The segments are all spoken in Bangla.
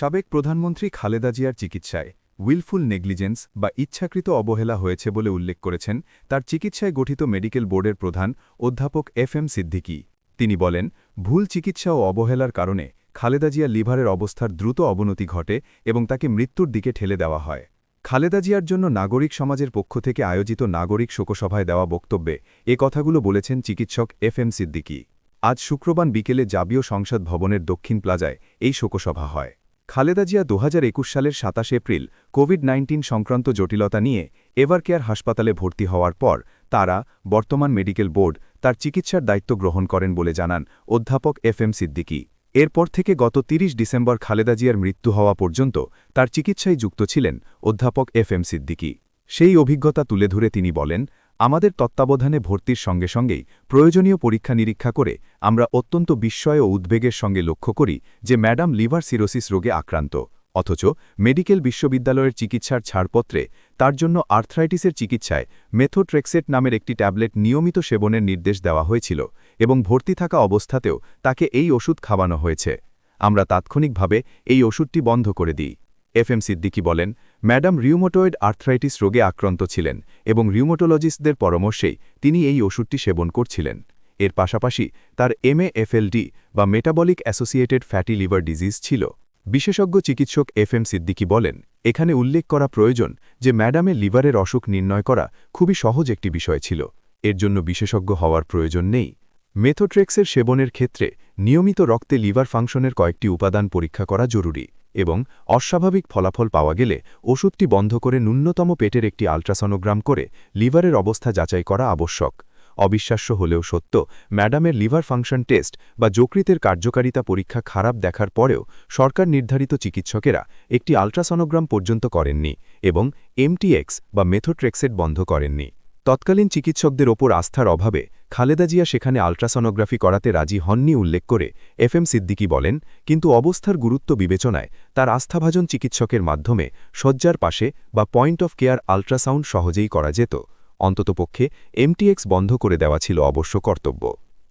সাবেক প্রধানমন্ত্রী খালেদা জিয়ার চিকিৎসায় উইলফুল নেগলিজেন্স বা ইচ্ছাকৃত অবহেলা হয়েছে বলে উল্লেখ করেছেন তার চিকিৎসায় গঠিত মেডিকেল বোর্ডের প্রধান অধ্যাপক এফ এম সিদ্দিকি। তিনি বলেন, ভুল চিকিৎসা ও অবহেলার কারণে খালেদা জিয়া লিভারের অবস্থার দ্রুত অবনতি ঘটে এবং তাকে মৃত্যুর দিকে ঠেলে দেওয়া হয়। খালেদা জিয়ার জন্য নাগরিক সমাজের পক্ষ থেকে আয়োজিত নাগরিক শোকসভায় দেওয়া বক্তব্যে এ কথাগুলো বলেছেন চিকিৎসক এফ এম সিদ্দিকী। আজ শুক্রবার বিকেলে জাবীয় সংসদ ভবনের দক্ষিণ প্লাজায় এই শোকসভা হয়। খালেদা জিয়া দু হাজার একুশ সালের সাতাশ এপ্রিল কোভিড নাইন্টিন সংক্রান্ত জটিলতা নিয়ে এভারকেয়ার হাসপাতালে ভর্তি হওয়ার পর তারা বর্তমান মেডিকেল বোর্ড তার চিকিৎসার দায়িত্ব গ্রহণ করেন বলে জানান অধ্যাপক এফ এম সিদ্দিকী। এরপর থেকে গত ৩০ ডিসেম্বর খালেদা জিয়ার মৃত্যু হওয়া পর্যন্ত তার চিকিৎসায় যুক্ত ছিলেন অধ্যাপক এফ এম সিদ্দিকী। সেই অভিজ্ঞতা তুলে ধরে তিনি বলেন আমাদের তত্ত্বাবধানে ভর্তির সঙ্গে সঙ্গেই প্রয়োজনীয় পরীক্ষা নিরীক্ষা করে আমরা অত্যন্ত বিস্ময় ও উদ্বেগের সঙ্গে লক্ষ্য করি যে ম্যাডাম লিভার সিরোসিস রোগে আক্রান্ত। অথচ মেডিকেল বিশ্ববিদ্যালয়ের চিকিৎসার ছাড়পত্রে তার জন্য আর্থ্রাইটিসের চিকিৎসায় মেথোট্রেক্সেট নামের একটি ট্যাবলেট নিয়মিত সেবনের নির্দেশ দেওয়া হয়েছিল এবং ভর্তি থাকা অবস্থাতেও তাকে এই ওষুধ খাওয়ানো হয়েছে। আমরা তাৎক্ষণিকভাবে এই ওষুধটি বন্ধ করে দিই। এফ এম সিদ্দিকি বলেন, ম্যাডাম রিউমোটয়েড আর্থ্রাইটিস রোগে আক্রান্ত ছিলেন এবং রিউমোটোলজিস্টদের পরামর্শেই তিনি এই ওষুধটি সেবন করছিলেন। এর পাশাপাশি তার এমএএফএলডি বা metabolic associated fatty liver disease ছিল। বিশেষজ্ঞ চিকিৎসক এফ এম সিদ্দিকি বলেন, এখানে উল্লেখ করা প্রয়োজন যে ম্যাডামের লিভারের অসুখ নির্ণয় করা খুবই সহজ একটি বিষয় ছিল। এর জন্য বিশেষজ্ঞ হওয়ার প্রয়োজন নেই। মেথোট্রেক্সের সেবনের ক্ষেত্রে নিয়মিত রক্তে লিভার ফাংশনের কয়েকটি উপাদান পরীক্ষা করা জরুরি। এবং অস্বাভাবিক ফলাফল পাওয়া গেলে ওষুধটি বন্ধ করে ন্যূনতম পেটের একটি আল্ট্রাসনোগ্রাম করে লিভারের অবস্থা যাচাই করা আবশ্যক। অবিশ্বাস্য হলেও সত্য, ম্যাডামের লিভার ফাংশন টেস্ট বা যকৃতের কার্যকারিতা পরীক্ষা খারাপ দেখার পরেও সরকার নির্ধারিত চিকিৎসকেরা একটি আল্ট্রাসনোগ্রাম পর্যন্ত করেননি এবং এমটিএক্স বা মেথোট্রেক্সেট বন্ধ করেননি। তৎকালীন চিকিৎসকদের ওপর আস্থার অভাবে খালেদা জিয়া সেখানে আল্ট্রাসনোগ্রাফি করাতে রাজি হননি উল্লেখ করে এফ এম সিদ্দিকি বলেন, কিন্তু অবস্থার গুরুত্ব বিবেচনায় তার আস্থাভাজন চিকিৎসকের মাধ্যমে শয্যার পাশে বা পয়েন্ট অফ কেয়ার আল্ট্রাসাউন্ড সহজেই করা যেত। অন্ততপক্ষে এমটিএক্স বন্ধ করে দেওয়া ছিল অবশ্য কর্তব্য।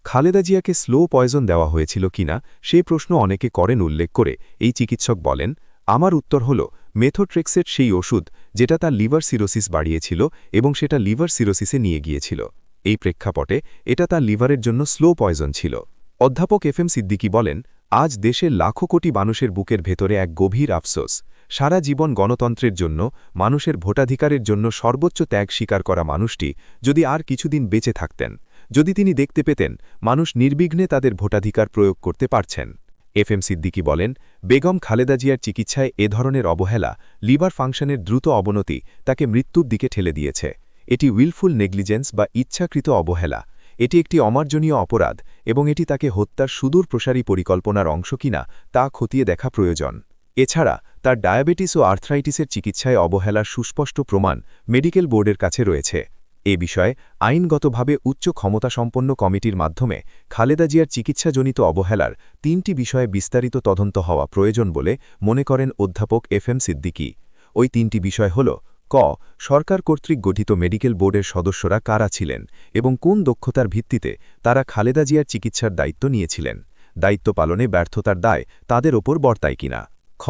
খালেদা জিয়াকে স্লো পয়জন দেওয়া হয়েছিল কিনা সে প্রশ্ন অনেকে করেন উল্লেখ করে এই চিকিৎসক বলেন, আমার উত্তর হল মেথোট্রেক্সেট সেই ওষুধ যেটা তার লিভার সিরোসিস বাড়িয়েছিল এবং সেটা লিভার সিরোসিসে নিয়ে গিয়েছিল। এই প্রেক্ষাপটে এটা তার লিভারের জন্য স্লো পয়জন ছিল। অধ্যাপক এফ এম সিদ্দিকি বলেন, আজ দেশের লাখো কোটি মানুষের বুকের ভেতরে এক গভীর আফসোস। সারা জীবন গণতন্ত্রের জন্য, মানুষের ভোটাধিকারের জন্য সর্বোচ্চ ত্যাগ স্বীকার করা মানুষটি যদি আর কিছুদিন বেঁচে থাকতেন, যদি তিনি দেখতে পেতেন, মানুষ নির্বিঘ্নে তাদের ভোটাধিকার প্রয়োগ করতে পারছেন। এফ এম সিদ্দিকি বলেন, বেগম খালেদা জিয়ার চিকিৎসায় এ ধরনের অবহেলা, লিভার ফাংশনের দ্রুত অবনতি তাকে মৃত্যুর দিকে ঠেলে দিয়েছে। এটি উইলফুল নেগলিজেন্স বা ইচ্ছাকৃত অবহেলা। এটি একটি অমার্জনীয় অপরাধ এবং এটি তাকে হত্যার সুদূর প্রসারী পরিকল্পনার অংশ কিনা তা খতিয়ে দেখা প্রয়োজন। এছাড়া, তার ডায়াবেটিস ও আর্থ্রাইটিসের চিকিৎসায় অবহেলার সুস্পষ্ট প্রমাণ মেডিকেল বোর্ডের কাছে রয়েছে। এ বিষয়ে আইনগতভাবে উচ্চ ক্ষমতাসম্পন্ন কমিটির মাধ্যমে খালেদা জিয়ার চিকিৎসাজনিত অবহেলার তিনটি বিষয়ে বিস্তারিত তদন্ত হওয়া প্রয়োজন বলে মনে করেন অধ্যাপক এফ এম সিদ্দিকী। ওই তিনটি বিষয় হল ক, সরকার কর্তৃক গঠিত মেডিকেল বোর্ডের সদস্যরা কারা ছিলেন এবং কোন দক্ষতার ভিত্তিতে তারা খালেদা জিয়ার চিকিৎসার দায়িত্ব নিয়েছিলেন? দায়িত্ব পালনে ব্যর্থতার দায় তাদের ওপর বর্তায় কিনা? খ,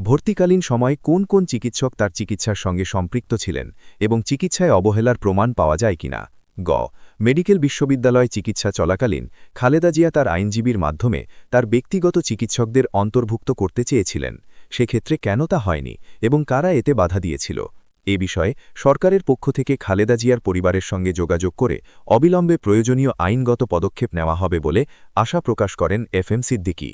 ভর্তিকালীন সময় কোন কোন চিকিৎসক তার চিকিৎসার সঙ্গে সম্পৃক্ত ছিলেন এবং চিকিৎসায় অবহেলার প্রমাণ পাওয়া যায় কিনা? গ, মেডিকেল বিশ্ববিদ্যালয় চিকিৎসা চলাকালীন খালেদা জিয়া তার আইনজীবীর মাধ্যমে তার ব্যক্তিগত চিকিৎসকদের অন্তর্ভুক্ত করতে চেয়েছিলেন। সেক্ষেত্রে কেন তা হয়নি এবং কারা এতে বাধা দিয়েছিল? এ বিষয়ে সরকারের পক্ষ থেকে খালেদা জিয়ার পরিবারের সঙ্গে যোগাযোগ করে অবিলম্বে প্রয়োজনীয় আইনগত পদক্ষেপ নেওয়া হবে বলে আশা প্রকাশ করেন এফ এম সিদ্দিকী।